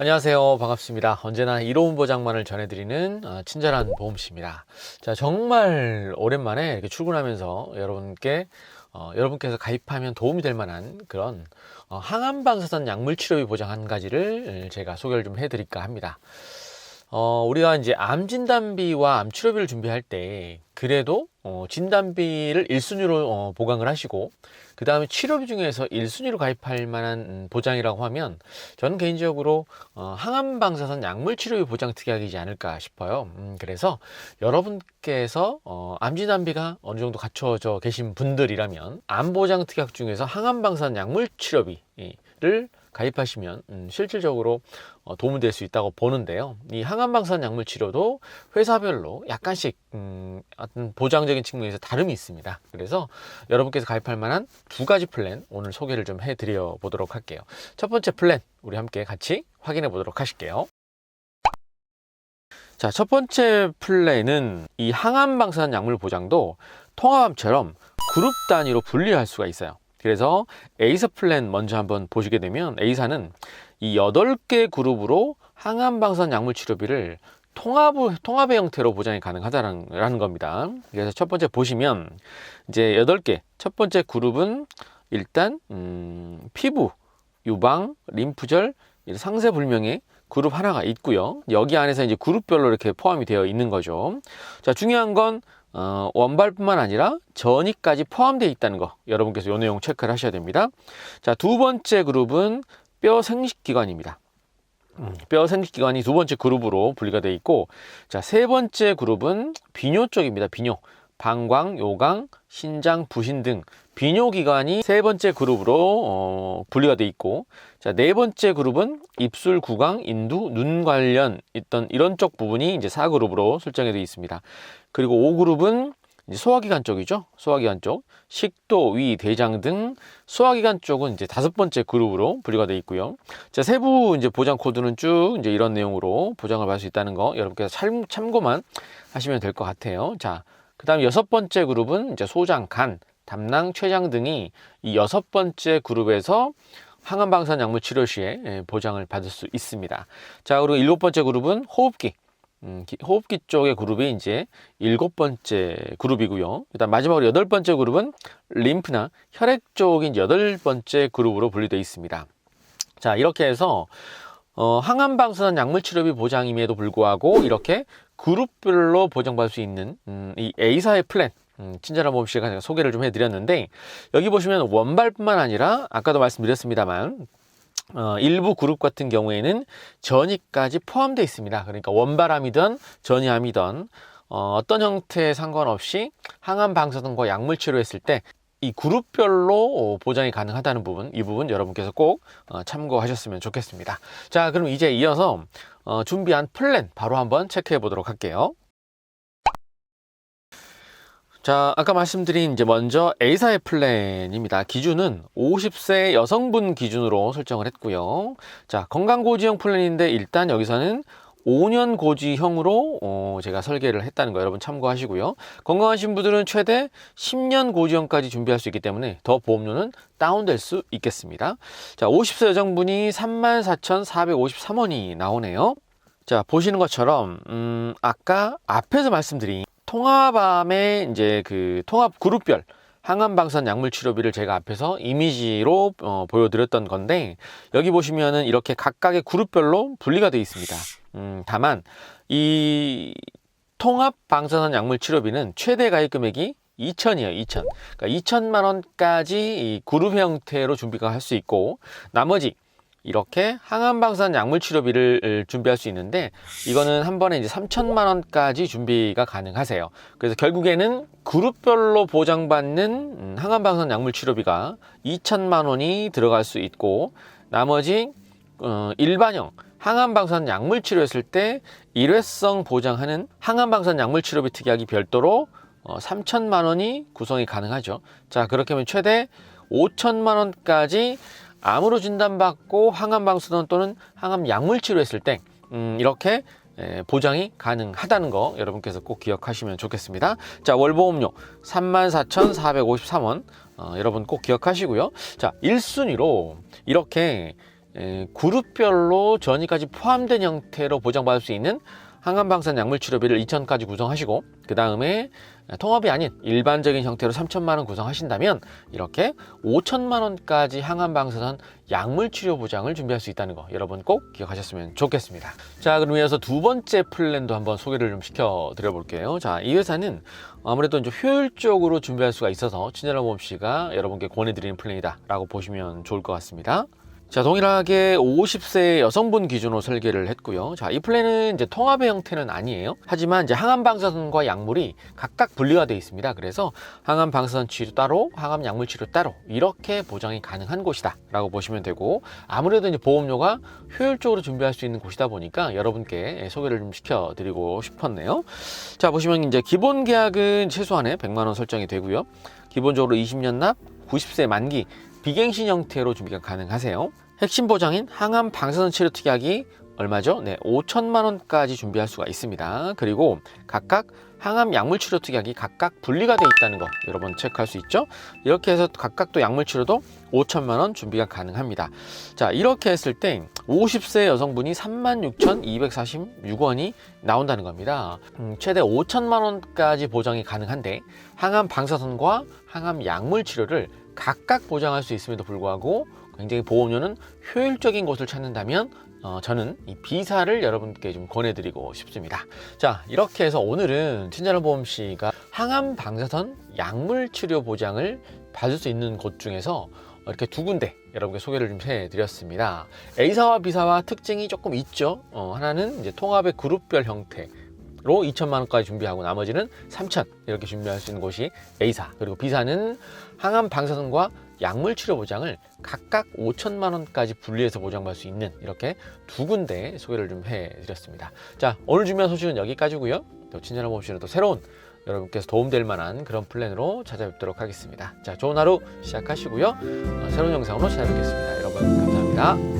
안녕하세요. 반갑습니다. 언제나 이로운 보장만을 전해드리는 어, 친절한 보험씨입니다. 자, 정말 오랜만에 이렇게 출근하면서 여러분께, 어, 여러분께서 가입하면 도움이 될 만한 그런 어, 항암방사선 약물 치료비 보장 한 가지를 제가 소개를 좀 해드릴까 합니다. 어, 우리가 이제 암 진단비와 암 치료비를 준비할 때 그래도 어, 진단비를 1순위로 어, 보강을 하시고 그 다음에 치료비 중에서 1순위로 가입할 만한 음, 보장이라고 하면 저는 개인적으로 어, 항암방사선 약물 치료비 보장 특약이지 않을까 싶어요. 음, 그래서 여러분께서 어, 암 진단비가 어느 정도 갖춰져 계신 분들이라면 암 보장 특약 중에서 항암방사선 약물 치료비 를 가입하시면 음, 실질적으로 어, 도움이 될 수 있다고 보는데요. 이 항암방사선 약물 치료도 회사별로 약간씩 음, 보장적인 측면에서 다름이 있습니다. 그래서 여러분께서 가입할 만한 두 가지 플랜 오늘 소개를 좀 해드려 보도록 할게요. 첫 번째 플랜 우리 함께 같이 확인해 보도록 하실게요. 자, 첫 번째 플랜은 이 항암방사선 약물 보장도 통합암처럼 그룹 단위로 분리할 수가 있어요. 그래서 A사 플랜 먼저 한번 보시게 되면 A사는 이 8개 그룹으로 항암방사선 약물 치료비를 통합, 통합의 형태로 보장이 가능하다는 겁니다. 그래서 첫 번째 보시면 이제 8개, 첫 번째 그룹은 일단, 음, 피부, 유방, 림프절, 상세 불명의 그룹 하나가 있고요. 여기 안에서 이제 그룹별로 이렇게 포함이 되어 있는 거죠. 자, 중요한 건 어, 원발뿐만 아니라 전이까지 포함되어 있다는 거 여러분께서 이 내용 체크를 하셔야 됩니다. 자, 두 번째 그룹은 뼈 생식기관입니다. 음, 뼈 생식기관이 두 번째 그룹으로 분리가 되어 있고 자, 세 번째 그룹은 비뇨 쪽입니다. 비뇨. 방광, 요강, 신장, 부신 등 비뇨기관이 세 번째 그룹으로 어, 분리가 돼 있고 자 네 번째 그룹은 입술, 구강, 인두, 눈 관련 있던 이런 쪽 부분이 이제 4그룹으로 설정이 되어 있습니다. 그리고 5그룹은 이제 소화기관 쪽이죠. 소화기관 쪽, 식도, 위, 대장 등 소화기관 쪽은 이제 다섯 번째 그룹으로 분류가 되어 있고요. 자 세부 이제 보장 코드는 쭉 이제 이런 내용으로 보장을 받을 수 있다는 거 여러분께서 참, 참고만 하시면 될 것 같아요. 자 그다음 여섯 번째 그룹은 이제 소장, 간, 담낭, 췌장 등이 이 여섯 번째 그룹에서 항암방사선 약물 치료 시에 예, 보장을 받을 수 있습니다. 자, 그리고 일곱 번째 그룹은 호흡기. 음, 기- 호흡기 쪽의 그룹이 이제 일곱 번째 그룹이고요. 일단 마지막으로 여덟 번째 그룹은 림프나 혈액 이제 여덟 번째 그룹으로 분류되어 있습니다. 자, 이렇게 해서 어, 항암방사선 약물 치료비 보장임에도 불구하고 이렇게 그룹별로 보장받을 수 있는 음, 이 A사의 플랜 음, 친절한 보험 씨가 제가 소개를 좀 해드렸는데 여기 보시면 원발뿐만 아니라 아까도 말씀드렸습니다만 어, 일부 그룹 같은 경우에는 전이까지 포함되어 있습니다. 그러니까 원발암이든 전이암이든 어, 어떤 형태에 상관없이 항암 방사선과 약물 치료했을 때 이 그룹별로 어, 보장이 가능하다는 부분, 이 부분 여러분께서 꼭 어, 참고하셨으면 좋겠습니다. 자, 그럼 이제 이어서 어, 준비한 플랜 바로 한번 체크해 보도록 할게요. 자, 아까 말씀드린 이제 먼저 A사의 플랜입니다. 기준은 50세 여성분 기준으로 설정을 했고요. 자, 건강고지형 플랜인데 일단 여기서는 5년 고지형으로 어, 제가 설계를 했다는 거 여러분 참고하시고요. 건강하신 분들은 최대 10년 고지형까지 준비할 수 있기 때문에 더 보험료는 다운될 수 있겠습니다. 자, 50세 여성분이 34,453원이 나오네요. 자, 보시는 것처럼 음, 아까 앞에서 말씀드린 통합암의 이제 그 통합 그룹별 항암방사선 약물 치료비를 제가 앞에서 이미지로 어, 보여드렸던 건데 여기 보시면은 이렇게 각각의 그룹별로 분리가 되어 있습니다. 음, 다만 이 통합 방사선 약물 치료비는 최대 가입 금액이 2천이에요, 2천. 그러니까 2천만 원까지 이 그룹 형태로 준비가 할 수 있고 나머지 이렇게 항암방사선 약물 치료비를 준비할 수 있는데 이거는 한 번에 이제 3천만 원까지 준비가 가능하세요. 그래서 결국에는 그룹별로 보장받는 음, 항암방사선 약물 치료비가 2천만 원이 들어갈 수 있고 나머지 어, 일반형 항암방사선 약물 치료했을 때 일회성 보장하는 항암방사선 약물 치료비 특약이 별도로 어, 3천만 원이 구성이 가능하죠. 자 그렇게 하면 최대 5천만 원까지 암으로 진단받고 항암방사선 또는 항암 약물 치료했을 때 음, 이렇게 에, 보장이 가능하다는 거 여러분께서 꼭 기억하시면 좋겠습니다. 자 월보험료 34,453원 어, 여러분 꼭 기억하시고요. 자 1순위로 이렇게 에, 그룹별로 전이까지 포함된 형태로 보장받을 수 있는 항암방사선 약물 치료비를 2천까지 구성하시고 그 다음에 통합이 아닌 일반적인 형태로 3천만 원 구성하신다면 이렇게 5천만 원까지 항암방사선 약물 치료 보장을 준비할 수 있다는 거 여러분 꼭 기억하셨으면 좋겠습니다. 자 그럼 이어서 두 번째 플랜도 한번 소개를 좀 시켜 드려 볼게요. 자이 회사는 아무래도 이제 효율적으로 준비할 수가 있어서 친절한 보험 씨가 여러분께 권해드리는 플랜이다라고 보시면 좋을 것 같습니다. 자, 동일하게 50세 여성분 기준으로 설계를 했고요. 자, 이 플랜은 이제 통합의 형태는 아니에요. 하지만 이제 항암 방사선과 약물이 각각 분리가 되어 있습니다. 그래서 항암 방사선 치료 따로, 항암 약물 치료 따로 이렇게 보장이 가능한 곳이다라고 보시면 되고 아무래도 이제 보험료가 효율적으로 준비할 수 있는 곳이다 보니까 여러분께 소개를 좀 시켜 드리고 싶었네요. 자, 보시면 이제 기본 계약은 최소한의 100만 원 설정이 되고요. 기본적으로 20년 납, 90세 만기 비갱신 형태로 준비가 가능하세요. 핵심 보장인 항암 방사선 치료 특약이 얼마죠? 네, 5천만 원까지 준비할 수가 있습니다. 그리고 각각 항암 약물 치료 특약이 각각 분리가 돼 있다는 거 여러분 체크할 수 있죠? 이렇게 해서 각각 또 약물 치료도 5천만 원 준비가 가능합니다. 자, 이렇게 했을 때 50세 여성분이 36,246원이 나온다는 겁니다. 음, 최대 5천만 원까지 보장이 가능한데 항암 방사선과 항암 약물 치료를 각각 보장할 수 있음에도 불구하고 굉장히 보험료는 효율적인 곳을 찾는다면 어, 저는 이 비사를 여러분께 좀 권해드리고 싶습니다. 자, 이렇게 해서 오늘은 친절한 보험 씨가 항암 방사선 약물 치료 보장을 받을 수 있는 곳 중에서 이렇게 두 군데 여러분께 소개를 좀 해드렸습니다. A사와 B사와 특징이 조금 있죠. 어, 하나는 이제 통합의 그룹별 형태. 로 2천만 원까지 준비하고 나머지는 3천 이렇게 준비할 수 있는 곳이 A사 그리고 B사는 항암 방사선과 약물 치료 보장을 각각 5천만 원까지 분리해서 보장받을 수 있는 이렇게 두 군데 소개를 좀 해드렸습니다. 자 오늘 준비한 소식은 여기까지고요. 또 친절한 보험실은 또 새로운 여러분께서 도움될 만한 그런 플랜으로 찾아뵙도록 하겠습니다. 자 좋은 하루 시작하시고요. 어, 새로운 영상으로 찾아뵙겠습니다. 여러분 감사합니다.